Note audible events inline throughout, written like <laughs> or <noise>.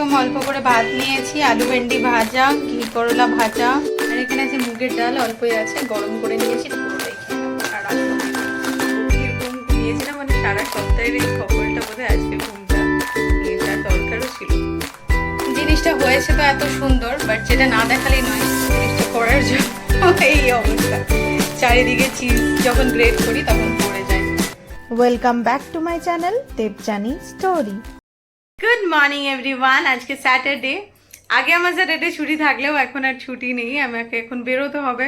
একদম অল্প করে ভাত নিয়েছি, আলু ভেন্ডি ভাজা, ঘি করলা ভাজা, আর এখানে আছে মুগের ডাল, অল্পই আছে, গরম করে নিয়েছি মানে সারা সপ্তাহের এই খবরটা বোধ আজকে ঘুমটা এটা দরকারও ছিল। জিনিসটা হয়েছে তো এত সুন্দর, বাট যেটা না দেখালেই নয়, জিনিসটা করার জন্য এই অবস্থা। চারিদিকে চিজ যখন গ্রেট করি তখন পড়ে যায়। Welcome back to my channel Debjani story good morning everyone আজকে স্যাটারডে আগে আমার স্যাটারডে ছুটি থাকলেও এখন আর ছুটি নেই, আমাকে এখন বেরোতে হবে।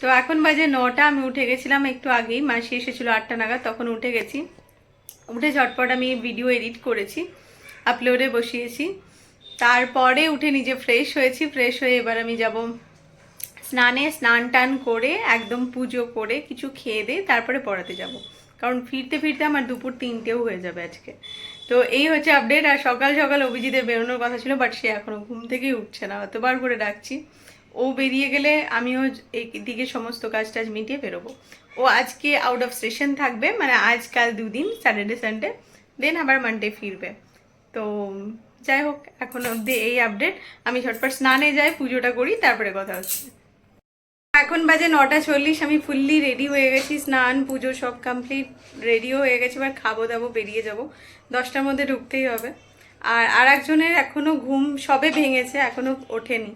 তো এখন বাজে নটা, আমি উঠে গেছিলাম একটু আগেই। মাসি এসেছিল আটটা নাগাদ, তখন উঠে গেছি। উঠে ঝটপট আমি ভিডিও এডিট করেছি আপলোডে বসিয়েছি। তারপরে উঠে নিজে ফ্রেশ হয়েছি। ফ্রেশ হয়ে এবার আমি যাব স্নানে স্নান টান করে, একদম পুজো করে কিছু খেয়ে দিয়ে তারপরে পড়াতে যাব। কারণ ফিরতে ফিরতে আমার দুপুর তিনটেও হয়ে যাবে আজকে। তো এই হচ্ছে আপডেট আর সকাল সকাল অভিজিতের বেরোনোর কথা ছিল বাট সে এখনও ঘুম থেকেই উঠছে না। অতবার করে ডাকছি, ও বেরিয়ে গেলে আমিও দিকে সমস্ত কাজ টাজ মিটিয়ে বেরোবো। ও আজকে আউট অফ স্টেশন থাকবে মানে আজকাল দুদিন স্যাটারডে সানডে দেন আবার মানডে ফিরবে। তো যাই হোক, এখন অবধি এই আপডেট আমি ঝটপট স্নানে যাই, পুজোটা করি, তারপরে কথা হচ্ছে। এখন বাজে নটা চল্লিশ আমি ফুললি রেডি হয়ে গেছি স্নান পুজো সব কমপ্লিট রেডিও হয়ে গেছি এবার খাব দাবো বেরিয়ে যাব। দশটার মধ্যে ঢুকতেই হবে। আর আর একজনের এখনও ঘুম সবে ভেঙেছে এখনও ওঠেনি।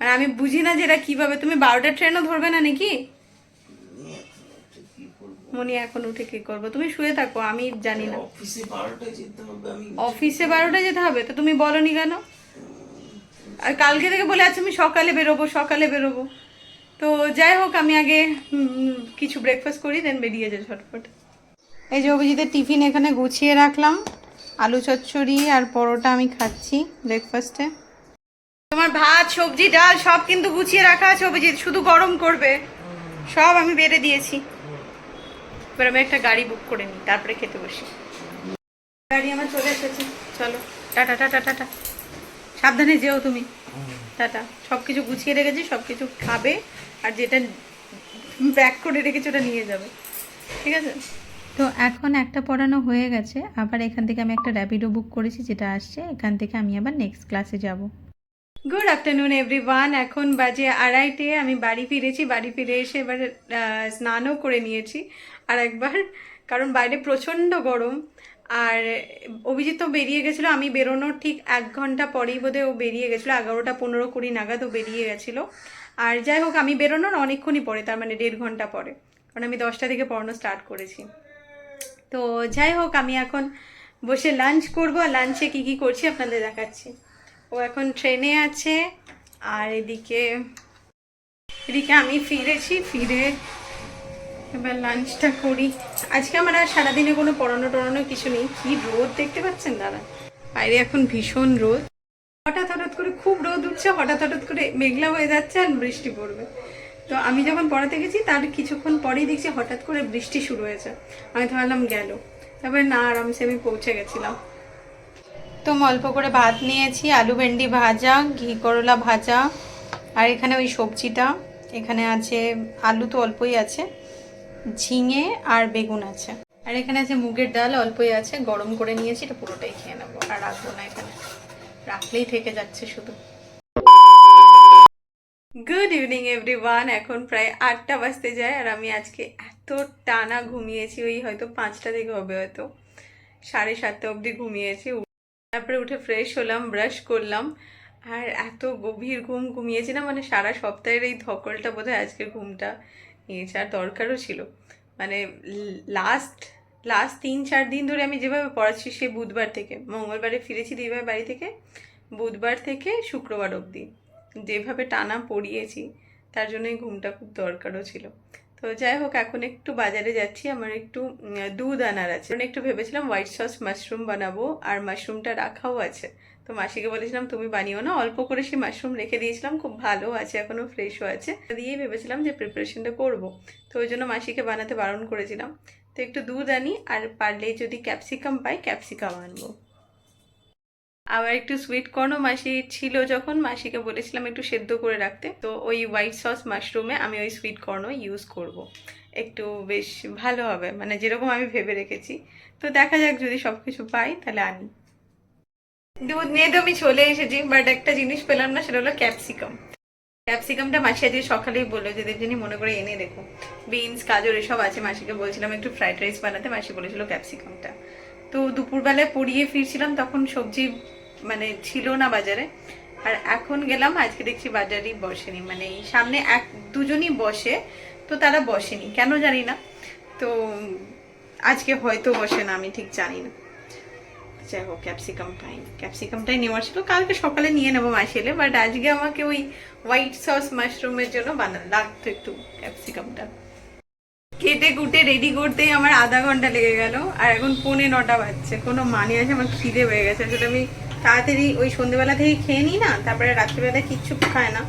আর আমি বুঝি না যে এটা কীভাবে তুমি বারোটার ট্রেনও ধরবে না নাকি? মনি এখন উঠে কি করব? তুমি শুয়ে থাকো আমি জানি না। অফিসে বারোটা যেতে হবে তো তুমি বলনি কেন? আর কালকে থেকে বলে আছো আমি সকালে বেরোবো সকালে বেরোবো। তো যাই হোক, আমি আগে কিছু ব্রেকফাস্ট করি দেন বেরিয়ে যাই ঝটপট। এই যে অভিজিতের টিফিন এখানে গুছিয়ে রাখলাম। আলু চচ্চড়ি আর পরোটা আমি খাচ্ছি ব্রেকফাস্টে তোমার ভাত, সবজি, ডাল সব কিন্তু গুছিয়ে রাখা আছে অভিজিৎ, শুধু গরম করবে। সব আমি বেড়ে দিয়েছি। এবার আমি একটা গাড়ি বুক করে নিই, তারপরে খেতে বসি। গাড়ি আমার চলে এসেছে। চলো, টাটা টাটা টাটা। সাবধানে যেও তুমি। টাটা। সব কিছু গুছিয়ে রেখেছি সব কিছু খাবে। আর যেটা ব্যাক করে রেখেছে ওটা নিয়ে যাবে। ঠিক আছে? তো এখন একটা পড়ানো হয়ে গেছে আবার এখান থেকে আমি একটা র্যাপিডো বুক করেছি যেটা আসছে এখান থেকে আমি আবার নেক্সট ক্লাসে যাব। গুড আফটারনুন এভরিওয়ান এখন বাজে আড়াইটে আমি বাড়ি ফিরেছি বাড়ি ফিরে এসে এবার স্নানও করে নিয়েছি। আর একবার কারণ বাইরে প্রচণ্ড গরম আর অভিজিৎ তো বেরিয়ে গেছিল, আমি বেরোনোর ঠিক এক ঘণ্টা পরেই বোধহয় ও বেরিয়ে গেছিল, এগারোটা পনেরো কুড়ি নাগাদ ও বেরিয়ে গেছিল। আর যাই হোক, আমি বেরোনোর অনেকক্ষণই পরে, তার মানে দেড় ঘণ্টা পরে, কারণ আমি দশটা থেকে পড়ানো স্টার্ট করেছি। তো যাই হোক, আমি এখন বসে লাঞ্চ করব, আর লাঞ্চে কী কী করছি আপনাদের দেখাচ্ছি। ও এখন ট্রেনে আছে, আর এদিকে এদিকে আমি ফিরেছি, ফিরে এবার লাঞ্চটা করি। আজকে আমার আর সারাদিনে কোনো পড়ানো টড়ানো কিছু নেই। কি রোদ দেখতে পাচ্ছেন দাদা? বাইরে এখন ভীষণ রোদ। হঠাৎ হঠাৎ করে খুব রোদ উঠছে, হঠাৎ হঠাৎ করে মেঘলা হয়ে যাচ্ছে আর বৃষ্টি পড়বে। তো আমি যখন পড়াতে গেছি, তার কিছুক্ষণ পরেই দেখছি হঠাৎ করে বৃষ্টি শুরু হয়েছে। আমি তো ভাবলাম গেল। তারপরে না, আরামসে আমি পৌঁছে গেছিলাম। তো অল্প করে ভাত নিয়েছি, আলু ভেন্ডি ভাজা, ঘি করলা ভাজা, আর এখানে ওই সবজিটা। এখানে আছে, আলু তো অল্পই আছে। ঝিঙে আর বেগুন আছে। আর এখানে আছে মুগের ডাল, অল্পই আছে, গরম করে নিয়েছি, এটা পুরোটাই খেয়ে নেব, আর রাখব না এখানে। রাখলেই থেকে যাচ্ছে শুধু। গুড ইভিনিং এভরিওয়ান এখন প্রায় আটটা বাজতে যায়, আর আমি আজকে এত টানা ঘুমিয়েছি, ওই হয়তো পাঁচটা থেকে হবে হয়তো। সাড়ে সাতটা অবধি ঘুমিয়েছি। তারপরে উঠে ফ্রেশ হলাম ব্রাশ করলাম, আর এত গভীর ঘুম ঘুমিয়েছি না মানে সারা সপ্তাহের এই ধকলটা বোধহয় আজকের ঘুমটা। আর দরকারও ছিল। মানে লাস্ট লাস্ট তিন চার দিন ধরে আমি যেভাবে পড়াচ্ছি সে বুধবার থেকে, মঙ্গলবারে ফিরেছি দিদিভাই বাড়ি থেকে, বুধবার থেকে শুক্রবার অবধি। যেভাবে টানা পড়িয়েছি, তার জন্যই ঘুমটা খুব দরকারও ছিল। তো যাই হোক, এখন একটু বাজারে যাচ্ছি। আমার একটু দুধ আনার আছে। কারণ একটু ভেবেছিলাম হোয়াইট সস মাশরুম বানাবো আর মাশরুমটা রাখাও আছে। তো মাসিকে বলেছিলাম, তুমি বানিও না। অল্প করে সেই মাশরুম রেখে দিয়েছিলাম, খুব ভালো আছে এখনও ফ্রেশও আছে। দিয়েই ভেবেছিলাম যে প্রিপারেশনটা করব। তো ওই জন্য মাসিকে বানাতে বারণ করেছিলাম। তো একটু দুধ আনি আর পারলে যদি ক্যাপসিকাম পাই ক্যাপসিকাম আনব। আবার একটু সুইট কর্নও মাসি ছিল যখন, মাসিকে বলেছিলাম একটু সেদ্ধ করে রাখতে। তো ওই হোয়াইট সস মাশরুমে আমি ওই সুইট কর্নও ইউজ করব। একটু বেশ ভালো হবে মানে যেরকম আমি ভেবে রেখেছি। তো দেখা যাক যদি সব কিছু পাই, তাহলে আনি। দুধ নিয়ে তো আমি চলে এসেছি বাট একটা জিনিস পেলাম না, সেটা হলো ক্যাপসিকাম ক্যাপসিকামটা মাসি আজকে সকালেই বলল, যে দেবজানি মনে করে এনে দেখো বিনস গাজর, এসব আছে, মাসিকে বলছিলাম একটু ফ্রাইড রাইস বানাতে, মাসি বলেছিল ক্যাপসিকামটা তো দুপুরবেলায় পড়িয়ে ফিরছিলাম, তখন সবজি মানে ছিল না বাজারে। আর এখন গেলাম, আজকে দেখছি বাজারই বসেনি। মানে সামনে এক, দুজনই বসে, তো তারা বসেনি। কেন জানি না। তো আজকে হয়তো বসে না, আমি ঠিক জানি না। যাই হোক ক্যাপসিকামটাই ক্যাপসিকামটাই নেওয়ার ছিল। কালকে সকালে নিয়ে নেব মাসি এলে বাট আজকে আমাকে ওই হোয়াইট সস মাশরুমের জন্য বানা, লাগতো একটু ক্যাপসিকামটা। কেটে কুটে রেডি করতেই আমার আধা ঘণ্টা লেগে গেল। আর এখন পৌনে নটা বাজছে। কোনো মানে আছে? আমার খিদে হয়ে গেছে। আসলে আমি তাড়াতাড়ি ওই সন্ধ্যেবেলা থেকে খেয়ে নিই না, তারপরে রাত্রিবেলা কিচ্ছু খায় না।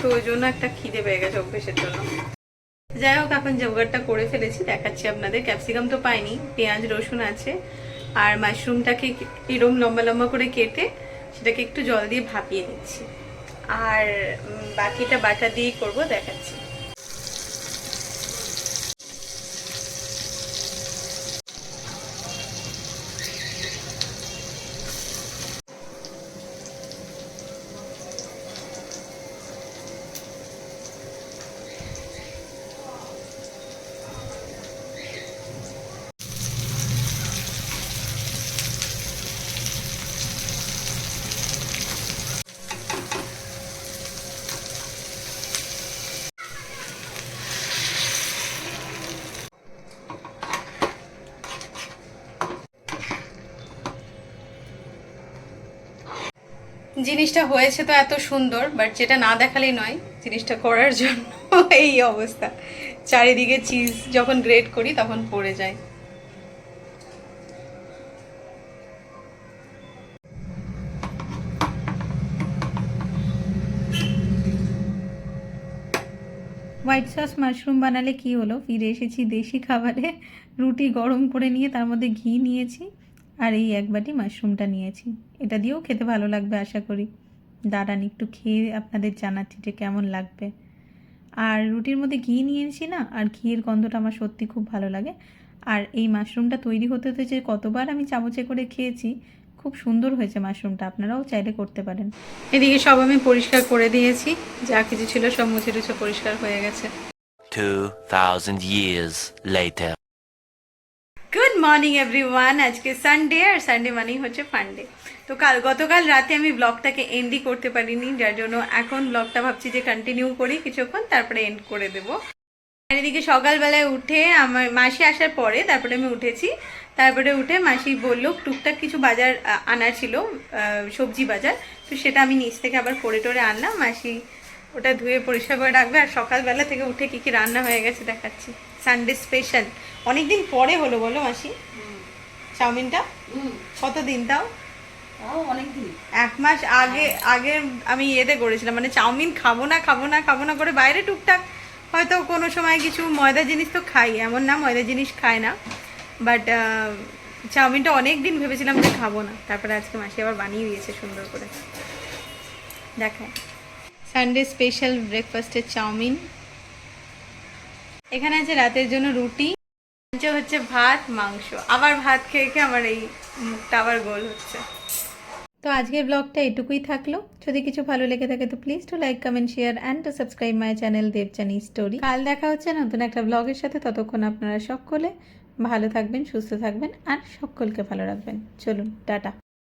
তো ওই জন্য একটা খিদে পেয়ে গেছে অভ্যেসের জন্য। যাই হোক, এখন জোগাড়টা করে ফেলেছি, দেখাচ্ছি আপনাদের। ক্যাপসিকাম তো পাইনি, পেঁয়াজ, রসুন আছে। আর মাশরুমটাকে এরম লম্বা লম্বা করে কেটে সেটাকে একটু জল দিয়ে ভাপিয়ে নিচ্ছি। আর বাকিটা বাটা দিয়েই করব, দেখাচ্ছি। জিনিসটা হয়েছে তো এত সুন্দর বাট যেটা না দেখালেই নয়, জিনিসটা করার জন্য <laughs> এই অবস্থা। চারিদিকে চিজ যখন গ্রেট করি তখন পড়ে যায়। হোয়াইট সস মাশরুম বানালে কি হলো? ফিরে এসেছি দেশি খাবারে। রুটি গরম করে নিয়ে তার মধ্যে ঘি নিয়েছি। আর এই এক বাটি মাশরুমটা নিয়েছি। এটা দিয়েও খেতে ভালো লাগবে আশা করি। দাঁড়ান একটু খেয়ে আপনাদের জানাচ্ছি যে কেমন লাগবে। আর রুটির মধ্যে ঘি নিয়েছি না আর ঘিয়ের গন্ধটা আমার সত্যি খুব ভালো লাগে। আর এই মাশরুমটা তৈরি হতে হতে যে কতবার আমি চামচে করে খেয়েছি খুব সুন্দর হয়েছে মাশরুমটা। আপনারাও চাইলে করতে পারেন। এদিকে সব আমি পরিষ্কার করে দিয়েছি। যা কিছু ছিল সব মুছে টুছে পরিষ্কার হয়ে গেছে। 2,000 years later. মর্নিং এভরিওয়ান আজকে সানডে আর সানডে মানেই হচ্ছে ফান্ডে তো কাল গতকাল রাতে আমি ব্লগটাকে এন্ডই করতে পারিনি যার জন্য এখন ব্লগটা ভাবছি যে কন্টিনিউ করি কিছুক্ষণ তারপরে এন্ড করে দেবো। আর এদিকে সকালবেলায় উঠে আমার মাসি আসার পরে তারপরে আমি উঠেছি। তারপরে উঠে মাসি বলল টুকটাক কিছু বাজার আ, আনার ছিল সবজি বাজার। তো সেটা আমি নিচ থেকে আবার করে টরে আনলাম। মাসি ওটা ধুয়ে পরিষ্কার করে রাখবে। আর সকালবেলা থেকে উঠে কি কি রান্না হয়ে গেছে দেখাচ্ছি। সানডে স্পেশাল অনেকদিন পরে হলো বলো মাসি। চাউমিনটা? কতদিন তাও? এক মাস আগে আগে আমি ইয়েতে করেছিলাম। মানে চাউমিন খাব না খাব না খাব না করে বাইরে টুকটাক। হয়তো কোনো সময় কিছু ময়দা জিনিস তো খাই এমন না ময়দা জিনিস খায় না। বাট চাউমিনটা অনেক দিন ভেবেছিলাম যে খাব না। তারপরে আজকে মাসি আবার বানিয়ে দিয়েছে সুন্দর করে। দেখায় সানডে স্পেশাল ব্রেকফাস্টের চাউমিন। এখানে আছে রাতের জন্য রুটি হচ্ছে ভাত, মাংস। আবার ভাত খেয়ে খেয়ে আমার এই মুখটা আবার গোল হচ্ছে। তো আজকের ব্লগটা এটুকুই থাকল। যদি কিছু ভালো লেগে থাকে তো please to like comment share and to subscribe my channel Debjani story কাল দেখা হচ্ছে নতুন একটা ব্লগের সাথে। ততক্ষণ আপনারা সকলে ভালো থাকবেন, সুস্থ থাকবেন, আর সকলকে ভালো রাখবেন। চলুন, টাটা।